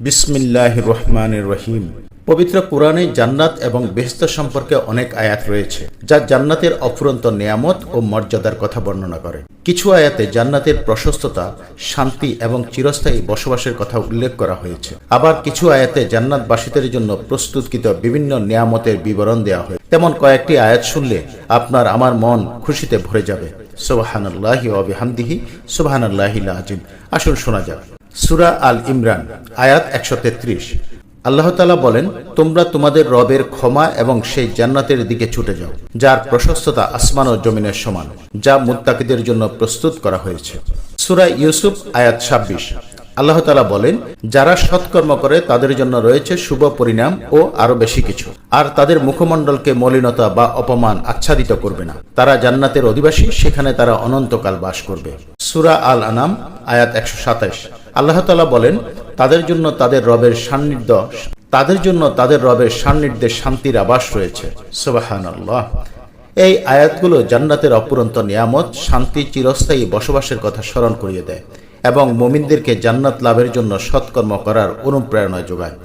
বিসমিল্লাহ রহমান রহিম। পবিত্র কোরআনে জান্নাত এবং বেহেস্ত সম্পর্কে অনেক আয়াত রয়েছে, যা জান্নাতের অফুরন্ত নেয়ামত ও মর্যাদার কথা বর্ণনা করে। কিছু আয়াতে জান্নাতের প্রশস্ততা, শান্তি এবং চিরস্থায়ী বসবাসের কথা উল্লেখ করা হয়েছে। আবার কিছু আয়াতে জান্নাতবাসীদের জন্য প্রস্তুতকৃত বিভিন্ন নিয়ামতের বিবরণ দেওয়া হয় তেমন কয়েকটি আয়াত শুনলে আপনার আমার মন খুশিতে ভরে যাবে। সোবাহানাল্লাহি অবিহামদিহি সোবাহানাল্লাহিল আজিম আসুন শোনা যাক। সুরা আল ইমরান, আয়াত একশো তেত্রিশ। আল্লাহ তালা বলেন, তোমরা তোমাদের রবের ক্ষমা এবং সেই জান্নাতের দিকে ছুটে যাও, যার প্রশস্ততা আসমান ও জমিনের সমান, যা মুত্তাকিদের জন্য প্রস্তুত করা হয়েছে। সুরা ইউসুফ, আয়াত ছাব্বিশ। আল্লাহ তালা বলেন, যারা সৎকর্ম করে, তাদের জন্য রয়েছে শুভ পরিণাম ও আরও বেশি কিছু। আর তাদের মুখমণ্ডলকে মলিনতা বা অপমান আচ্ছাদিত করবে না। তারা জান্নাতের অধিবাসী, সেখানে তারা অনন্তকাল বাস করবে। সুরা আল আনাম, আয়াত একশো সাতাইশ। আল্লাহ তালা বলেন, তাদের জন্য তাদের রবের সান্নিধ্য, তাদের জন্য তাদের রবের সান্নিধ্যে শান্তির আবাস রয়েছে। এই আয়াতগুলো জান্নাতের অপুরন্ত নিয়ামত, শান্তি চিরস্থায়ী বসবাসের কথা স্মরণ করিয়ে দেয় এবং মোমিনদেরকে জান্নাত লাভের জন্য সৎকর্ম করার অনুপ্রেরণা যোগায়।